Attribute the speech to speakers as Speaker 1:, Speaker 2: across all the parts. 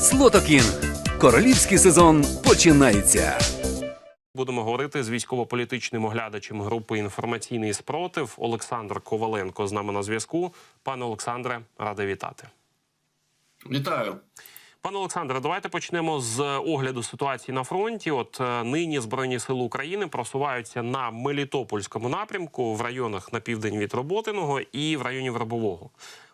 Speaker 1: Слотокінг. Королівський сезон починається.
Speaker 2: Будемо говорити з військово-політичним оглядачем групи інформаційний спротив Олександр Коваленко з нами на зв'язку. Пане Олександре, радий вітати.
Speaker 3: Вітаю.
Speaker 2: Пане Олександре, давайте почнемо з огляду ситуації на фронті. От е, нині збройні сили України просуваються на Мелітопольському напрямку в районах на південь від Роботиного і в районі Вербового.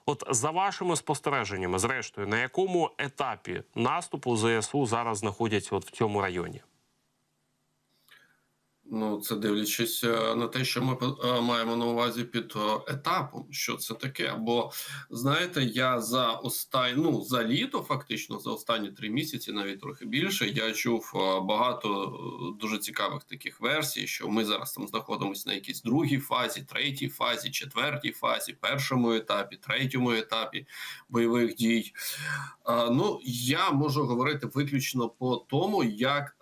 Speaker 2: От за вашими спостереженнями, зрештою, на якому етапі наступу ЗСУ зараз знаходяться от в цьому районі?
Speaker 3: Ну, це дивлячись е, на те, що ми е, маємо на увазі під е, етапом, що це таке. Бо знаєте, я за останні, ну за літо, фактично, за останні три місяці, навіть трохи більше, я чув багато дуже цікавих таких версій, що ми зараз там знаходимося на якійсь другій фазі, третій фазі, четвертій фазі, першому етапі, третьому етапі бойових дій. Ну, я можу говорити виключно по тому, як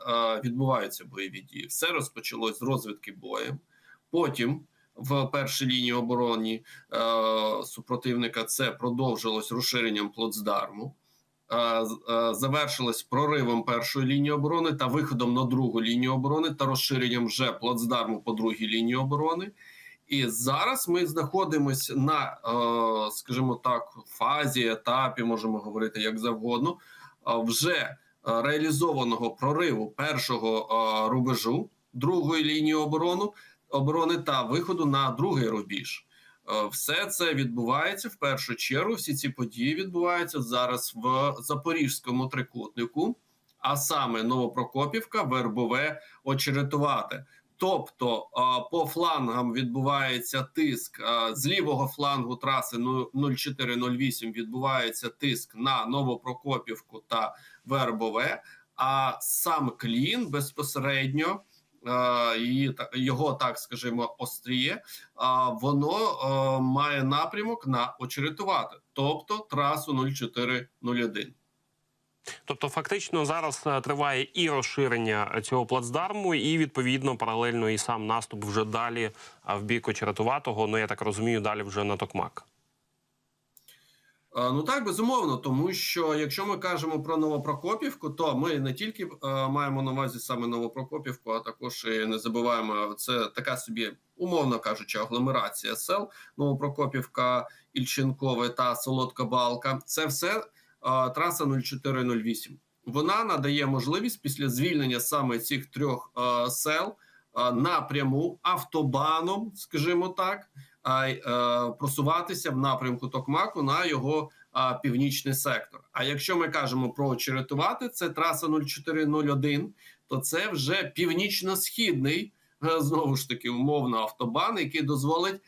Speaker 3: відбуваються бойові дії. Все розпочалось з розвідки боєм. Потім в першій лінії оборони е, супротивника це продовжилось розширенням плацдарму. е, е, Завершилось проривом першої лінії оборони та виходом на другу лінію оборони та розширенням вже плацдарму по другій лінії оборони. І зараз ми знаходимося на, е, скажімо так, фазі, етапі, можемо говорити як завгодно, е, вже е, реалізованого прориву першого е, рубежу другої лінії оборони, оборони та виходу на другий рубіж. Е, Все це відбувається в першу чергу. Всі ці події відбуваються зараз в Запорізькому трикутнику, а саме Новопрокопівка, Вербове, Очеретувате. Тобто е, по флангам відбувається тиск е, з лівого флангу траси ну, 0408 відбувається тиск на Новопрокопівку та Вербове. А сам клін безпосередньо і та- його, так скажімо, остріє, воно е, має напрямок на очеретувати, тобто трасу 0401.
Speaker 2: Тобто, фактично зараз е, триває і розширення цього плацдарму, і відповідно паралельно і сам наступ вже далі в бік очеретуватого. Ну я так розумію, далі вже на Токмак.
Speaker 3: Е, Ну так, безумовно, тому що якщо ми кажемо про Новопрокопівку, то ми не тільки е, маємо на увазі саме Новопрокопівку, а також і не забуваємо, це така собі, умовно кажучи, агломерація сел Новопрокопівка, Ільченкове та Солодка Балка. Це все е, траса 0408. Вона надає можливість після звільнення саме цих трьох сел напряму автобаном, скажімо так, просуватися в напрямку Токмаку на його північний сектор. А якщо ми кажемо про очеретувати, це траса 0401, то це вже північно-східний е, знову ж таки умовно автобан, який дозволить е,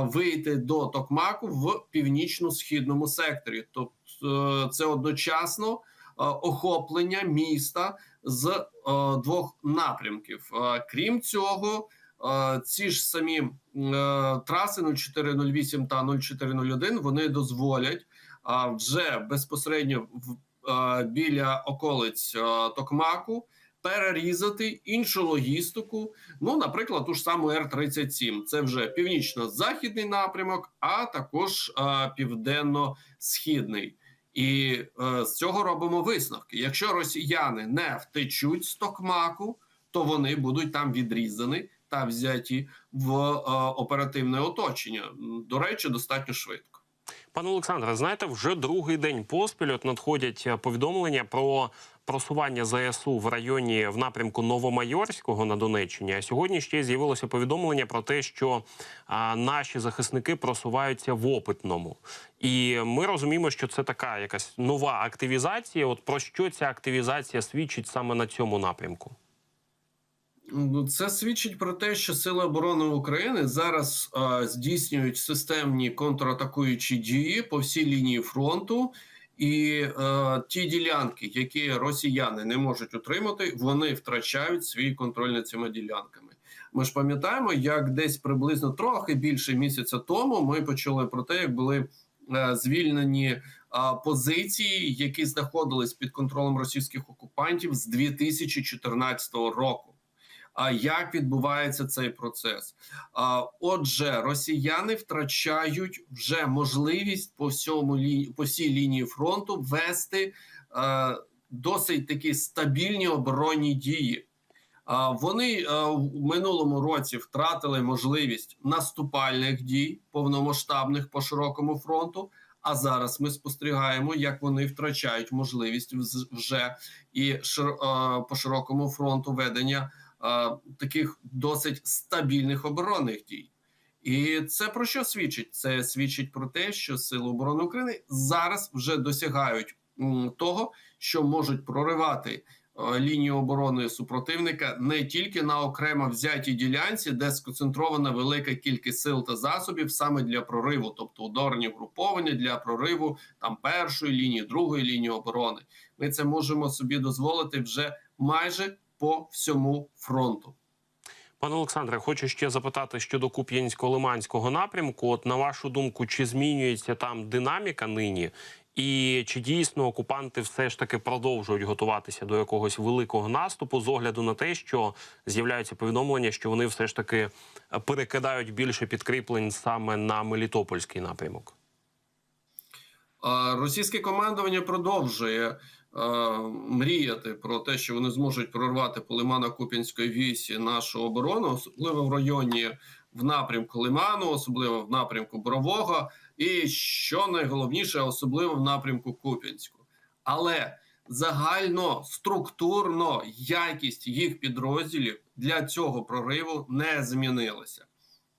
Speaker 3: вийти до Токмаку в північно-східному секторі. Тобто е, це одночасно е, охоплення міста з е, двох напрямків. Е, крім цього. Е, ці ж самі е, траси 0408 та 0401 вони дозволять вже безпосередньо в, е, біля околиць Токмаку перерізати іншу логістику. Ну, наприклад, ту ж саму Р-37. Це вже північно-західний напрямок, а також південно-східний. І е, з цього робимо висновки. Якщо росіяни не втечуть з Токмаку, то вони будуть там відрізані та взяті в е, оперативне оточення. До речі, достатньо швидко.
Speaker 2: Пане Олександре, знаєте, вже другий день поспіль от надходять е, повідомлення про просування ЗСУ в районі в напрямку Новомайорського на Донеччині. А сьогодні ще з'явилося повідомлення про те, що а, наші захисники просуваються в опитному. І ми розуміємо, що це така якась нова активізація. От про що ця активізація свідчить саме на цьому напрямку?
Speaker 3: Ну, Це свідчить про те, що Сили оборони України зараз е, здійснюють системні контратакуючі дії по всій лінії фронту, і е, ті ділянки, які росіяни не можуть утримати, вони втрачають свій контроль над цими ділянками. Ми ж пам'ятаємо, як десь приблизно трохи більше місяця тому ми почули про те, як були е, звільнені а, позиції, які знаходились під контролем російських окупантів з 2014 року. А як відбувається цей процес? А, Отже, росіяни втрачають вже можливість по всьому по всій лінії фронту вести досить такі стабільні оборонні дії. Вони е, в минулому році втратили можливість наступальних дій повномасштабних по широкому фронту. А зараз ми спостерігаємо, як вони втрачають можливість вже і е, по широкому фронту ведення е, таких досить стабільних оборонних дій. І це про що свідчить? Це свідчить про те, що Сили оборони України зараз вже досягають того, що можуть проривати е, лінію оборони супротивника не тільки на окремо взятій ділянці, де сконцентрована велика кількість сил та засобів саме для прориву, тобто ударні груповання для прориву там першої лінії, другої лінії оборони. Ми це можемо собі дозволити вже майже по всьому фронту.
Speaker 2: Пане Олександре, хочу ще запитати щодо Куп'янсько-Лиманського напрямку. От на вашу думку, чи змінюється там динаміка нині? І чи дійсно окупанти все ж таки продовжують готуватися до якогось великого наступу з огляду на те, що з'являються повідомлення, що вони все ж таки перекидають більше підкріплень саме на Мелітопольський напрямок?
Speaker 3: Російське командування продовжує мріяти про те, що вони зможуть прорвати по Лимано-Куп'янської вісі нашу оборону, особливо в районі в напрямку Лиману, особливо в напрямку Борового, і що найголовніше, особливо в напрямку Куп'янську. Але загально структурно якість їх підрозділів для цього прориву не змінилася.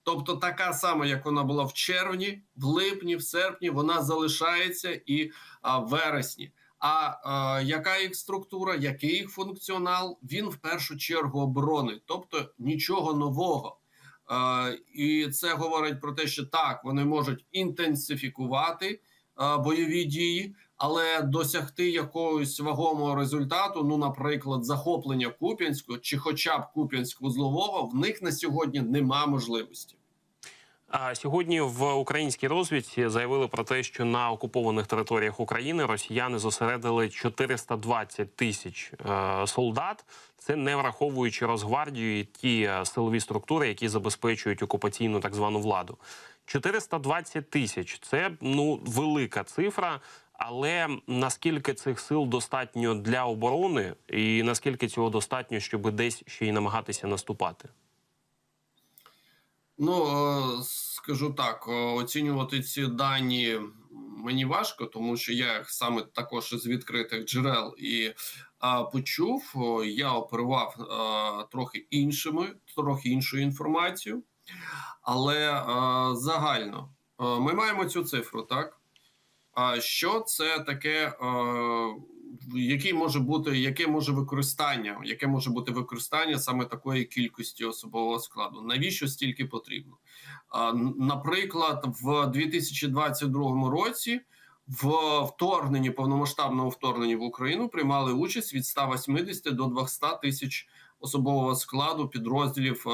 Speaker 3: Тобто така сама, як вона була в червні, в липні, в серпні, вона залишається і в вересні. А, а яка їх структура, який їх функціонал? Він в першу чергу оборони, тобто нічого нового. А, і це говорить про те, що так вони можуть інтенсифікувати а, бойові дії, але досягти якогось вагомого результату, ну, наприклад, захоплення Куп'янського чи, хоча б Куп'янськ-Вузлового, в них на сьогодні нема можливості.
Speaker 2: А сьогодні в українській розвідці заявили про те, що на окупованих територіях України росіяни зосередили 420 тисяч е, солдат. Це не враховуючи Росгвардію і ті е, силові структури, які забезпечують окупаційну так звану владу. 420 тисяч це ну велика цифра. Але наскільки цих сил достатньо для оборони, і наскільки цього достатньо, щоб десь ще й намагатися наступати?
Speaker 3: Ну е, скажу так, е, оцінювати ці дані мені важко, тому що я їх саме також із відкритих джерел і а, почув. Я оперував а, трохи іншими, трохи іншою інформацією, але а, загально а, ми маємо цю цифру, так? А що це таке? А, який може бути, яке може використання, яке може бути використання саме такої кількості особового складу? Навіщо стільки потрібно? Наприклад, в 2022 році в вторгненні повномасштабному вторгненні в Україну приймали участь від 180 до 200 тисяч особового складу підрозділів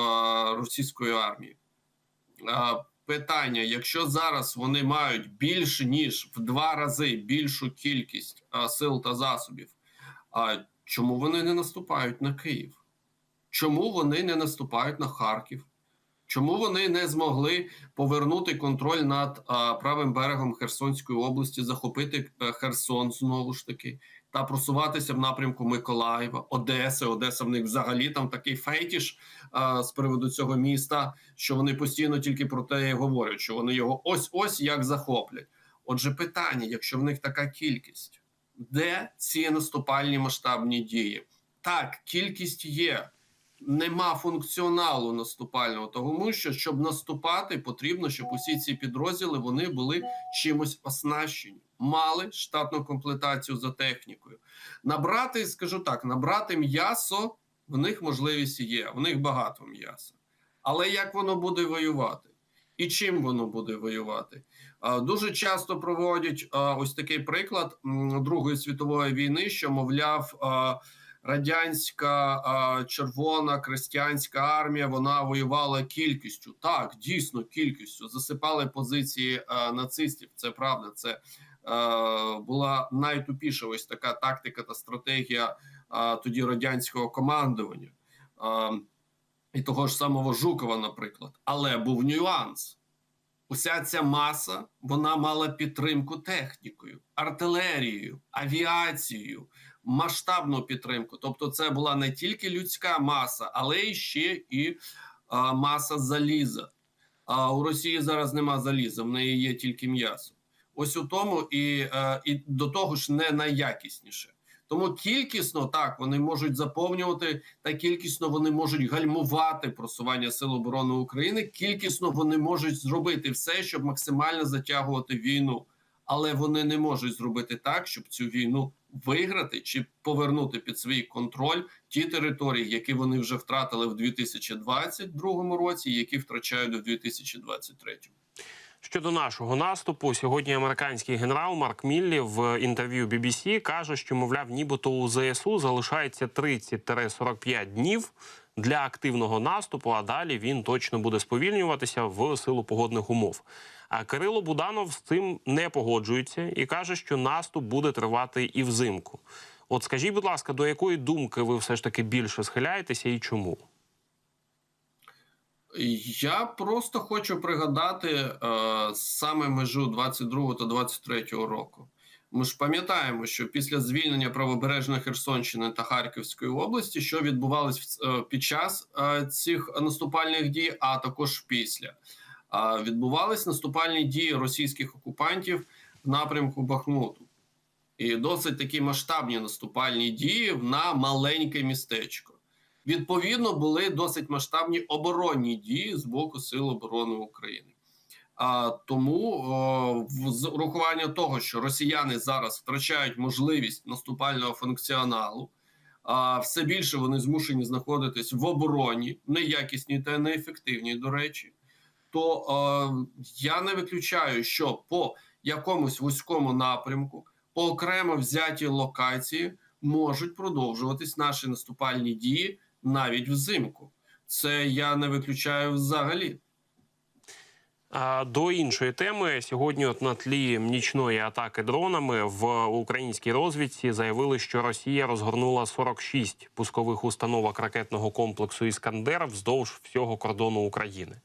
Speaker 3: російської армії. А, Питання: якщо зараз вони мають більше ніж в два рази більшу кількість а, сил та засобів, а чому вони не наступають на Київ? Чому вони не наступають на Харків? Чому вони не змогли повернути контроль над а, правим берегом Херсонської області, захопити е, Херсон знову ж таки та просуватися в напрямку Миколаєва, Одеси? Одеса в них взагалі там такий фетіш а, з приводу цього міста, що вони постійно тільки про те і говорять, що вони його ось ось як захоплять. Отже, питання: якщо в них така кількість, де ці наступальні масштабні дії? Так, кількість є нема функціоналу наступального, тому що щоб наступати, потрібно, щоб усі ці підрозділи вони були чимось оснащені, мали штатну комплектацію за технікою. Набрати, скажу так, набрати м'ясо в них можливість є, в них багато м'яса. Але як воно буде воювати? І чим воно буде воювати? Дуже часто проводять ось такий приклад Другої світової війни, що мовляв. радянська червона крестьянська армія вона воювала кількістю. Так, дійсно кількістю засипали позиції нацистів. Це правда. Це була найтупіша ось така тактика та стратегія тоді радянського командування. І того ж самого Жукова, наприклад, але був нюанс. уся ця маса вона мала підтримку технікою, артилерією, авіацією, масштабну підтримку. Тобто, це була не тільки людська маса, але і ще і а, маса заліза. А у Росії зараз нема заліза, в неї є тільки м'ясо. Ось у тому і, е, і до того ж не найякісніше. Тому кількісно так вони можуть заповнювати, та кількісно вони можуть гальмувати просування сил оборони України. Кількісно вони можуть зробити все, щоб максимально затягувати війну, але вони не можуть зробити так, щоб цю війну виграти чи повернути під свій контроль ті території, які вони вже втратили в 2022 році, які втрачають у 2023.
Speaker 2: Щодо нашого наступу, сьогодні американський генерал Марк Міллі в інтерв'ю BBC каже, що мовляв, нібито у ЗСУ залишається 30-45 днів для активного наступу. А далі він точно буде сповільнюватися в силу погодних умов. А Кирило Буданов з цим не погоджується і каже, що наступ буде тривати і взимку. От скажіть, будь ласка, до якої думки ви все ж таки більше схиляєтеся і чому?
Speaker 3: Я просто хочу пригадати е, саме межу 22 та 23 року. Ми ж пам'ятаємо, що після звільнення правобережної Херсонщини та Харківської області, що відбувалось е, під час е, цих наступальних дій, а також після, А відбувались наступальні дії російських окупантів в напрямку Бахмуту. І досить такі масштабні наступальні дії на маленьке містечко. Відповідно, були досить масштабні оборонні дії з боку Сил оборони України. А тому о, з урахування того, що росіяни зараз втрачають можливість наступального функціоналу, а все більше вони змушені знаходитись в обороні, неякісній та неефективній, до речі, то е, я не виключаю, що по якомусь вузькому напрямку, по окремо взятій локації можуть продовжуватись наші наступальні дії навіть взимку. Це я не виключаю взагалі.
Speaker 2: До іншої теми сьогодні, от на тлі нічної атаки дронами в українській розвідці заявили, що Росія розгорнула 46 пускових установок ракетного комплексу Іскандер вздовж всього кордону України.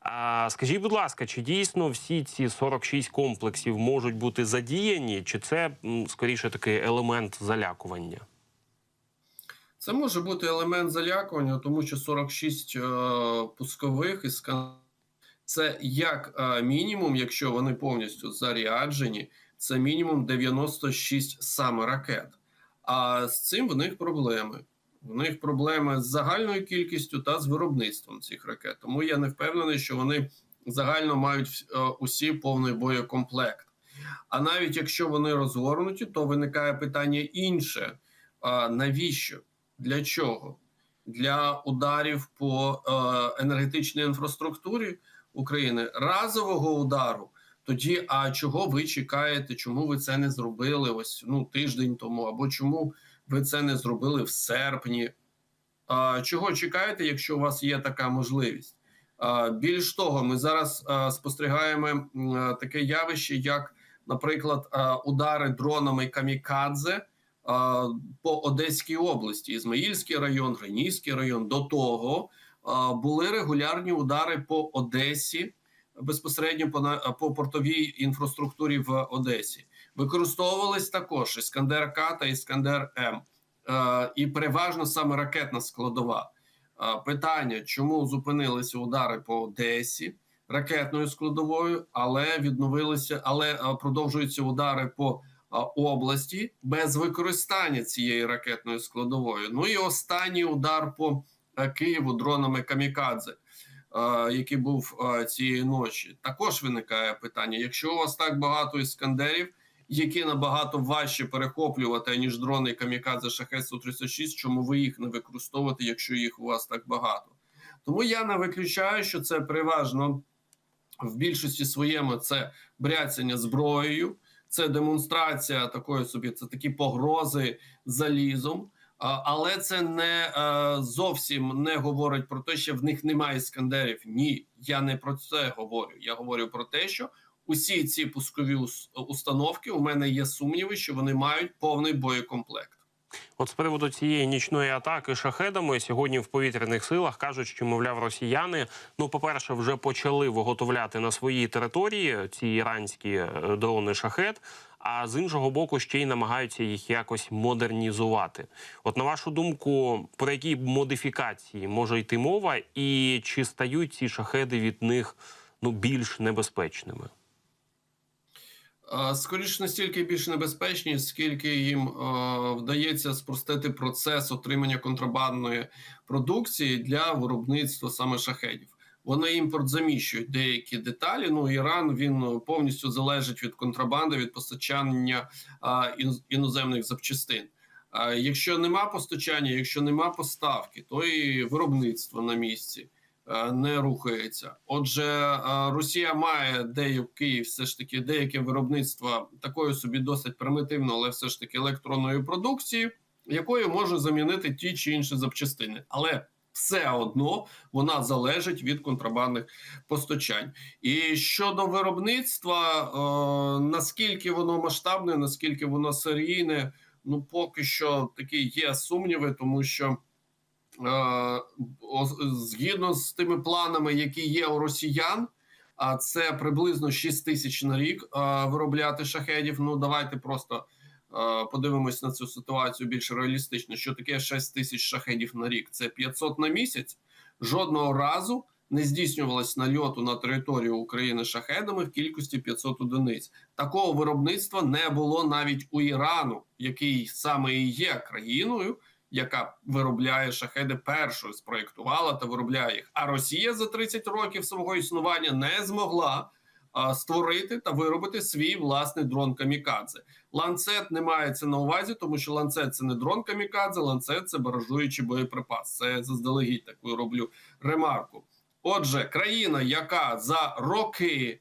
Speaker 2: А скажіть, будь ласка, чи дійсно всі ці 46 комплексів можуть бути задіяні, чи це скоріше такий елемент залякування?
Speaker 3: Це може бути елемент залякування, тому що 46 е, пускових із це як е, мінімум, якщо вони повністю заряджені, це мінімум 96 саме ракет. А з цим в них проблеми. В них проблеми з загальною кількістю та з виробництвом цих ракет. Тому я не впевнений, що вони загально мають е, усі повний боєкомплект. А навіть якщо вони розгорнуті, то виникає питання інше: а навіщо? Для чого? Для ударів по е, енергетичній інфраструктурі України разового удару. Тоді, а чого ви чекаєте? Чому ви це не зробили ось ну тиждень тому? Або чому ви це не зробили в серпні? А, чого чекаєте, якщо у вас є така можливість? А, більш того, ми зараз а, спостерігаємо а, таке явище, як, наприклад, а, удари дронами камікадзе по Одеській області, Ізмаїльський район, Гринівський район. До того були регулярні удари по Одесі, безпосередньо по, по портовій інфраструктурі в Одесі. Використовувались також Іскандер К та Іскандер М. І переважно саме ракетна складова. Питання, чому зупинилися удари по Одесі ракетною складовою, але відновилися, але продовжуються удари по області без використання цієї ракетної складової. Ну і останній удар по е, Києву дронами Камікадзе, е, який був е, цієї ночі. Також виникає питання: якщо у вас так багато іскандерів, які набагато важче перехоплювати ніж дрони камікадзе шахет 136 чому ви їх не використовуєте, якщо їх у вас так багато? Тому я не виключаю, що це переважно в більшості своєму це бряцання зброєю, це демонстрація такої собі, це такі погрози залізом. Але це не е, зовсім не говорить про те, що в них немає іскандерів. Ні, я не про це говорю. Я говорю про те, що усі ці пускові установки у мене є сумніви, що вони мають повний боєкомплект.
Speaker 2: От з приводу цієї нічної атаки шахедами сьогодні в повітряних силах кажуть, що мовляв росіяни, ну, по-перше, вже почали виготовляти на своїй території ці іранські е, дрони шахет. А з іншого боку, ще й намагаються їх якось модернізувати. От на вашу думку, про які модифікації може йти мова, і чи стають ці шахеди від них ну більш небезпечними?
Speaker 3: Скоріше настільки більш небезпечні, скільки їм е, вдається спростити процес отримання контрабандної продукції для виробництва саме шахедів. Вони імпорт заміщують деякі деталі. Ну Іран він повністю залежить від контрабанди, від постачання е, іноземних запчастин. Е, Якщо нема постачання, якщо нема поставки, то і виробництво на місці не рухається. Отже, е, Росія має деякі все ж таки деяке виробництво такої собі досить примітивно, але все ж таки електронної продукції, якою може замінити ті чи інші запчастини, але все одно вона залежить від контрабандних постачань. І щодо виробництва, е, наскільки воно масштабне, наскільки воно серійне, ну поки що такі є сумніви, тому що. Е, згідно з тими планами, які є у росіян, а це приблизно 6 тисяч на рік е, виробляти шахедів. Ну давайте просто е, подивимось на цю ситуацію більш реалістично. Що таке 6 тисяч шахедів на рік? Це 500 на місяць. Жодного разу не здійснювалось нальоту на територію України шахедами в кількості 500 одиниць. Такого виробництва не було навіть у Ірану, який саме і є країною яка виробляє шахеди першою, спроєктувала та виробляє їх. А Росія за 30 років свого існування не змогла а, створити та виробити свій власний дрон камікадзе. Ланцет не мається на увазі, тому що ланцет це не дрон камікадзе, ланцет це баражуючий боєприпас. Це заздалегідь таку роблю ремарку. Отже, країна, яка за роки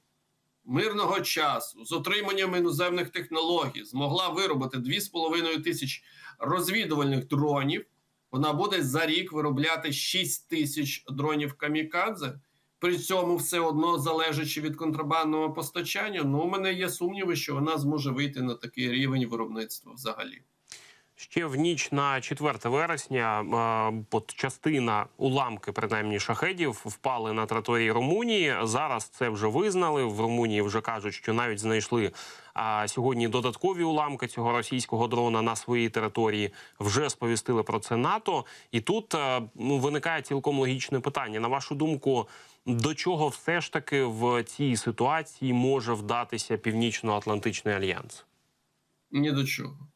Speaker 3: мирного часу з отриманням іноземних технологій змогла виробити 2,5 тисяч розвідувальних дронів. Вона буде за рік виробляти 6 тисяч дронів камікадзе. При цьому все одно залежачи від контрабандного постачання. Ну, у мене є сумніви, що вона зможе вийти на такий рівень виробництва взагалі.
Speaker 2: Ще в ніч на 4 вересня е, от частина уламки, принаймні шахедів, впали на території Румунії. Зараз це вже визнали. В Румунії вже кажуть, що навіть знайшли а, сьогодні додаткові уламки цього російського дрона на своїй території. Вже сповістили про це НАТО. І тут е, ну, виникає цілком логічне питання. На вашу думку, до чого все ж таки в цій ситуації може вдатися Північно-Атлантичний альянс?
Speaker 3: Ні до чого.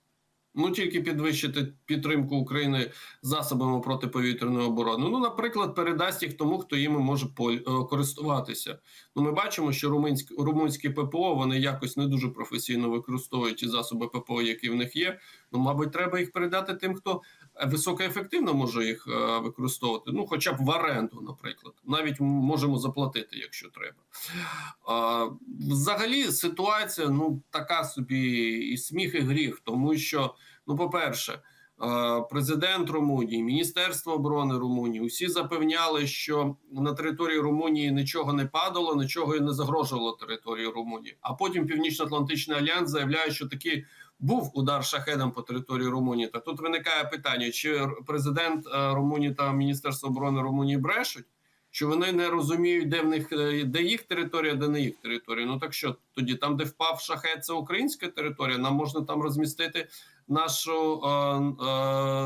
Speaker 3: Ну тільки підвищити підтримку України засобами протиповітряної оборони. Ну, наприклад, передасть їх тому, хто їми може е, користуватися. Ну, ми бачимо, що румунські, румунські ППО вони якось не дуже професійно використовують ті засоби ППО, які в них є. Ну, мабуть, треба їх передати тим, хто високоефективно може їх е, використовувати. Ну, хоча б в оренду, наприклад, навіть можемо заплатити, якщо треба. Взагалі, ситуація ну така собі і сміх, і гріх, тому що, ну, по-перше, е, президент Румунії, Міністерство оборони Румунії усі запевняли, що на території Румунії нічого не падало, нічого і не загрожувало території Румунії. А потім Північно-Атлантичний альянс заявляє, що таки був удар шахедом по території Румунії. Та тут виникає питання: чи президент е, Румунії та Міністерство оборони Румунії брешуть? що вони не розуміють, де в них е, де їх територія, де не їх територія. Ну так що тоді, там, де впав шахет, це українська територія. Нам можна там розмістити нашу е, е,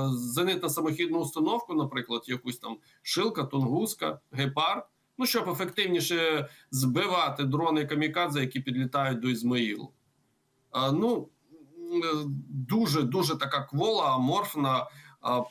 Speaker 3: зенитно-самохідну установку, наприклад, якусь там шилка, тунгуска, гепард. Ну щоб ефективніше збивати дрони камікадзе, які підлітають до Ізмаїлу. Е, ну дуже дуже така квола, аморфна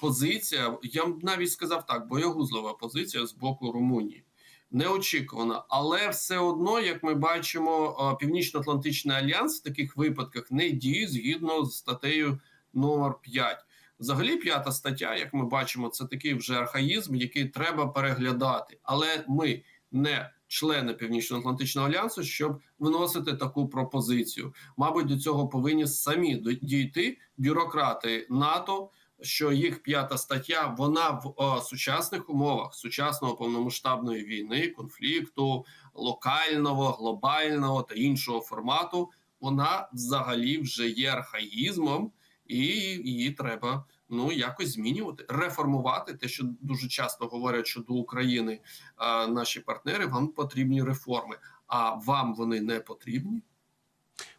Speaker 3: позиція. Я б навіть сказав так, боягузлива позиція з боку Румунії. Неочікувана, але все одно, як ми бачимо, Північно-Атлантичний альянс в таких випадках не діє згідно з статтею номер 5. Взагалі, п'ята стаття, як ми бачимо, це такий вже архаїзм, який треба переглядати. Але ми не члени Північно-Атлантичного альянсу, щоб вносити таку пропозицію. Мабуть, до цього повинні самі дійти бюрократи НАТО. Що їх п'ята стаття вона в о, сучасних умовах сучасного повномасштабної війни, конфлікту локального, глобального та іншого формату, вона взагалі вже є архаїзмом, і її треба ну якось змінювати, реформувати те, що дуже часто говорять, що до України а, наші партнери вам потрібні реформи. А вам вони не потрібні?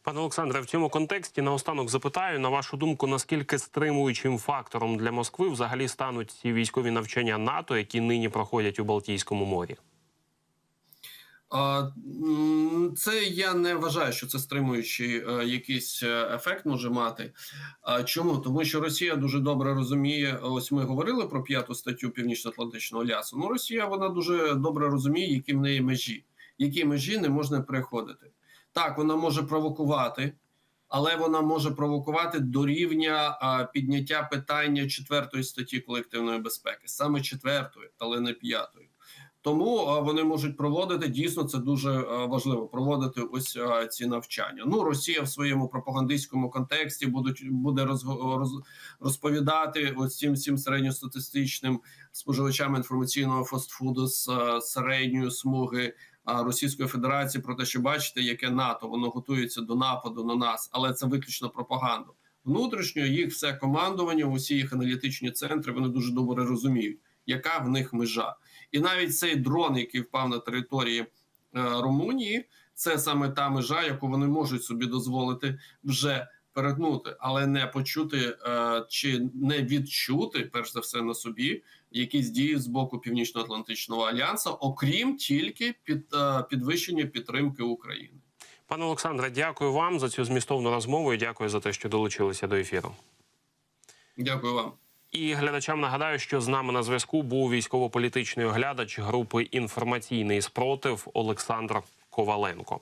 Speaker 2: Пане Олександре, в цьому контексті наостанок запитаю на вашу думку, наскільки стримуючим фактором для Москви взагалі стануть ці військові навчання НАТО, які нині проходять у Балтійському морі?
Speaker 3: Це я не вважаю, що це стримуючий е, якийсь е, ефект може мати. Чому? Тому що Росія дуже добре розуміє. Ось ми говорили про п'яту статтю Північно-Атлантичного альянсу. Ну, Росія вона дуже добре розуміє, які в неї межі, які межі не можна переходити. Так, вона може провокувати, але вона може провокувати до рівня підняття питання четвертої статті колективної безпеки, саме четвертої, але не п'ятої. Тому вони можуть проводити дійсно це дуже важливо. Проводити ось ці навчання. Ну Росія в своєму пропагандистському контексті будуть буде роз, роз, розповідати ось цим всім середньостатистичним споживачам інформаційного фастфуду з середньої смуги Російської Федерації про те, що бачите, яке НАТО воно готується до нападу на нас, але це виключно пропаганда. Внутрішньо їх все командування, усі їх аналітичні центри вони дуже добре розуміють, яка в них межа. І навіть цей дрон, який впав на території е, Румунії, це саме та межа, яку вони можуть собі дозволити вже перетнути, але не почути е, чи не відчути, перш за все на собі, якісь дії з боку Північно-Атлантичного альянсу, окрім тільки під е, підвищення підтримки України.
Speaker 2: Пане Олександре, дякую вам за цю змістовну розмову і дякую за те, що долучилися до ефіру.
Speaker 3: Дякую вам.
Speaker 2: І глядачам нагадаю, що з нами на зв'язку був військово-політичний оглядач групи інформаційний спротив Олександр Коваленко.